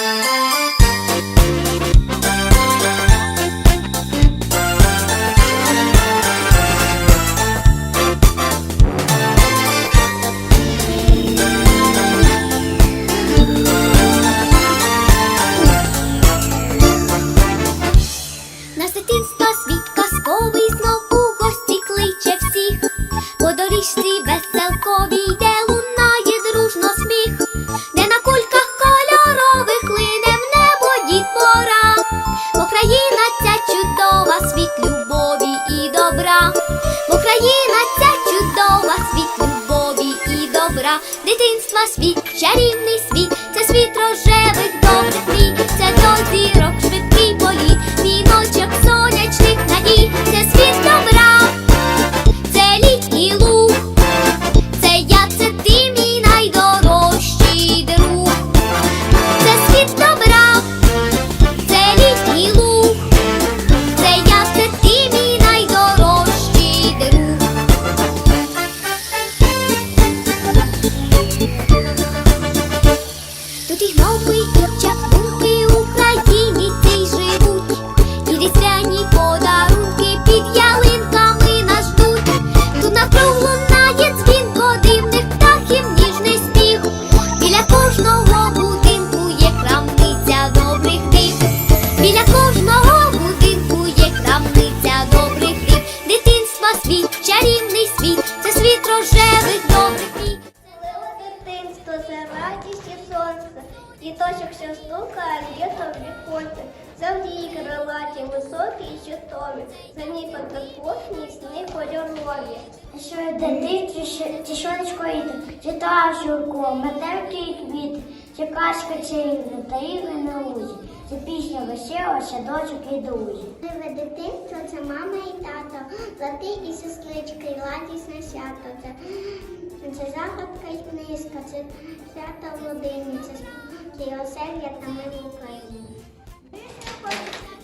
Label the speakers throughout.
Speaker 1: Música і добра. Україна ця чудова, світ любові і добра. Дитинства світ, чарівний світ, це світ рожевих добрих мрій, це до зірок Тут і чаклунки в Україні цій живуть, і різдвяні під ялинками нас ждуть. Тут навкруг лунає дзвінко дивних птахів, ніжний сміх. Біля кожного будинку є крамниця добрих тих. Біля кожного
Speaker 2: діточок що стукає, літо віконце, завжди крилаті, високі і чудові, за ній подокопні сни кольорові. Що в дитинстві тішонечко йде, читаю журко, метелки і квіти, чи казка чарівна, та ігри на лузі, це пісня весела, садочок і друзі. Живе дитинство, це мама і тато, брати і сестрички, і радісне свято. Це це загадка і книжка, це свята в родині, це спокій, оселя та мир в Україні.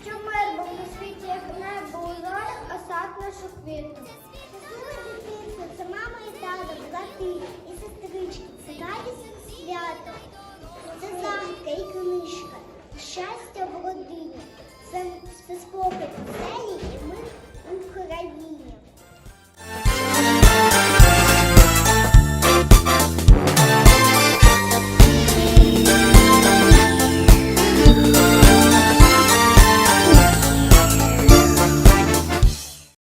Speaker 2: Що мир був у світі, як небо осад а сад нашу квіту.